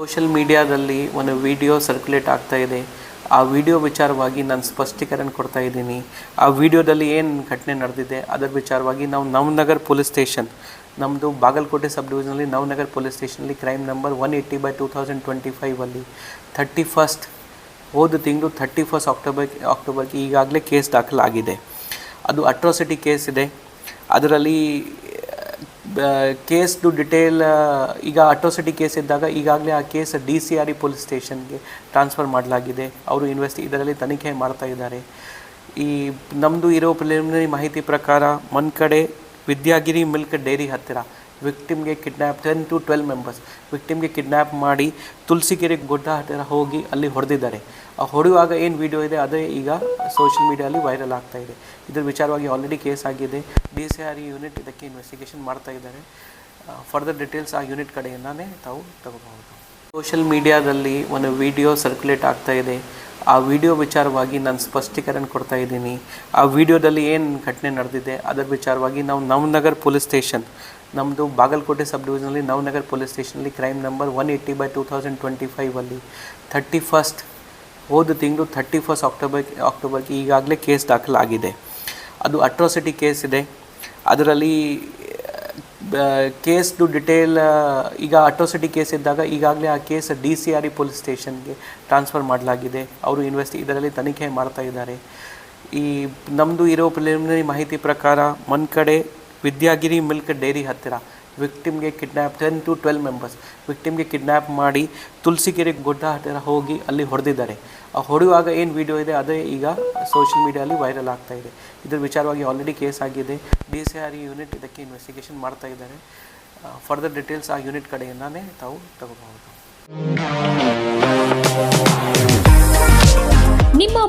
Social ಮೀಡಿಯಾದಲ್ಲಿ ಒಂದು video circulate ಆಗ್ತಾ ಇದೆ. ಆ ವಿಡಿಯೋ ವಿಚಾರವಾಗಿ ನಾನು ಸ್ಪಷ್ಟೀಕರಣ ಕೊಡ್ತಾ ಇದ್ದೀನಿ. ಆ ವಿಡಿಯೋದಲ್ಲಿ ಏನು ಘಟನೆ ನಡೆದಿದೆ, ಅದರ ವಿಚಾರವಾಗಿ ನಾವು ನವನಗರ್ ಪೊಲೀಸ್ ಸ್ಟೇಷನ್ ನಮ್ಮದು ಬಾಗಲಕೋಟೆ ಸಬ್ ಡಿವಿಷನಲ್ಲಿ Navanagar police ಸ್ಟೇಷನಲ್ಲಿ crime number one eighty by two thousand twenty ಫೈವಲ್ಲಿ thirty first ಹೋದ ತಿಂಗಳು ಥರ್ಟಿ ಫಸ್ಟ್ ಅಕ್ಟೋಬರ್, ಅಕ್ಟೋಬರ್ಗೆ ಈಗಾಗಲೇ ಕೇಸ್ ದಾಖಲಾಗಿದೆ. ಅದು ಅಟ್ರಾಸಿಟಿ ಕೇಸ್ ಇದೆ. ಅದರಲ್ಲಿ ಕೇಸ್ದು ಡಿಟೇಲ್ ಈಗ ಅಟ್ರೋಸಿಟಿ ಕೇಸ್ ಇದ್ದಾಗ ಈಗಾಗಲೇ ಆ case D C R E police ಸ್ಟೇಷನ್ಗೆ ಟ್ರಾನ್ಸ್ಫರ್ ಮಾಡಲಾಗಿದೆ. ಅವರು ಇನ್ವೆಸ್ಟಿ ಇದರಲ್ಲಿ ತನಿಖೆ ಮಾಡ್ತಾ ಇದ್ದಾರೆ. ಈ ನಮ್ಮದು ಇರೋ ಪ್ರಿಲಿಮಿನರಿ ಮಾಹಿತಿ ಪ್ರಕಾರ ಒಂದು ಕಡೆ ವಿದ್ಯಾಗಿರಿ ಮಿಲ್ಕ್ ಡೈರಿ ಹತ್ತಿರ ವಿಕ್ಟಿಮ್ಗೆ kidnap ten to twelve members ವಿಕ್ಟಿಮ್ಗೆ kidnap ಮಾಡಿ ತುಳಸಿಕೆರೆ ಗುಡ್ಡ ಹತ್ತಿರ ಹೋಗಿ ಅಲ್ಲಿ ಹೊಡೆದಿದ್ದಾರೆ. ಆ ಹೊಡೆಯುವಾಗ ಏನು ವಿಡಿಯೋ ಇದೆ? ಅದೇ ಈಗ ಸೋಷಿಯಲ್ ಮೀಡಿಯಲ್ಲಿ ವೈರಲ್ ಆಗ್ತಾ ಇದೆ. ಇದರ ವಿಚಾರವಾಗಿ ಆಲ್ರೆಡಿ ಕೇಸ್ ಆಗಿದೆ. ಡಿ ಸಿ ಆರ್ ಯೂನಿಟ್ ಇದಕ್ಕೆ ಇನ್ವೆಸ್ಟಿಗೇಷನ್ ಮಾಡ್ತಾ ಇದ್ದಾರೆ. ಫರ್ದರ್ ಡೀಟೇಲ್ಸ್ ಆ ಯೂನಿಟ್ ಕಡೆಯಿಂದಾನೇ ತಾವು ತಗೋಬಹುದು. ಸೋಷಿಯಲ್ ಮೀಡಿಯಾದಲ್ಲಿ ಒಂದು ವಿಡಿಯೋ ಸರ್ಕ್ಯುಲೇಟ್ ಆಗ್ತಾ ಇದೆ. ಆ ವಿಡಿಯೋ ವಿಚಾರವಾಗಿ ನಾನು ಸ್ಪಷ್ಟೀಕರಣ ಕೊಡ್ತಾ ಇದ್ದೀನಿ. ಆ ವಿಡಿಯೋದಲ್ಲಿ ಏನು ಘಟನೆ ನಡೆದಿದೆ? ಅದರ ವಿಚಾರವಾಗಿ ನಾವು ನವನಗರ್ ಪೊಲೀಸ್ ಸ್ಟೇಷನ್ ನಮ್ಮದು ಬಾಗಲಕೋಟೆ ಸಬ್ ಡಿವಿಷನಲ್ಲಿ Navanagar police ಸ್ಟೇಷನಲ್ಲಿ crime number one eighty by two thousand twenty ಫೈವಲ್ಲಿ thirty first, ಹೋದ ತಿಂಗಳು ಥರ್ಟಿ ಫಸ್ಟ್ ಅಕ್ಟೋಬರ್, ಅಕ್ಟೋಬರ್ಗೆ ಈಗಾಗಲೇ ಕೇಸ್ ದಾಖಲಾಗಿದೆ. ಅದು ಅಟ್ರಾಸಿಟಿ ಕೇಸ್ ಇದೆ. ಅದರಲ್ಲಿ ಕೇಸ್ದು ಡಿಟೇಲ್ ಈಗ ಅಟ್ರೋಸಿಟಿ ಕೇಸ್ ಇದ್ದಾಗ ಈಗಾಗಲೇ ಆ case D C R E police ಸ್ಟೇಷನ್ಗೆ ಟ್ರಾನ್ಸ್ಫರ್ ಮಾಡಲಾಗಿದೆ. ಅವರು ಇನ್ವೆಸ್ಟಿ, ಇದರಲ್ಲಿ ತನಿಖೆ ಮಾಡ್ತಾ ಇದ್ದಾರೆ. ಈ ನಮ್ಮದು ಇರೋ ಪ್ರಿಲಿಮಿನರಿ ಮಾಹಿತಿ ಪ್ರಕಾರ ಒಂದು ಕಡೆ ವಿದ್ಯಾಗಿರಿ ಮಿಲ್ಕ್ ಡೈರಿ ಹತ್ತಿರ. ವಿಕ್ಟಿಮ್ಗೆ kidnap ten to twelve members. ವಿಕ್ಟಿಮ್ಗೆ kidnap ಮಾಡಿ ತುಳಸಿಕೆರೆ ಗುಡ್ಡ ಹತ್ತಿರ ಹೋಗಿ ಅಲ್ಲಿ ಹೊಡೆದಿದ್ದಾರೆ. ಆ ಹೊಡೆಯುವಾಗ ಏನು ವಿಡಿಯೋ ಇದೆ, ಅದೇ ಈಗ ಸೋಷಿಯಲ್ ಮೀಡಿಯಲ್ಲಿ ವೈರಲ್ ಆಗ್ತಾ ಇದೆ. ಇದರ ವಿಚಾರವಾಗಿ ಆಲ್ರೆಡಿ ಕೇಸ್ ಆಗಿದೆ. ಡಿ ಸಿ ಆರ್ ಯೂನಿಟ್ ಇದಕ್ಕೆ ಇನ್ವೆಸ್ಟಿಗೇಷನ್ ಮಾಡ್ತಾ ಇದ್ದಾರೆ. ಫರ್ದರ್ ಡೀಟೇಲ್ಸ್ ಆ ಯೂನಿಟ್ ಕಡೆಯಿಂದಾನೇ ತಾವು ತಗೋಬಹುದು.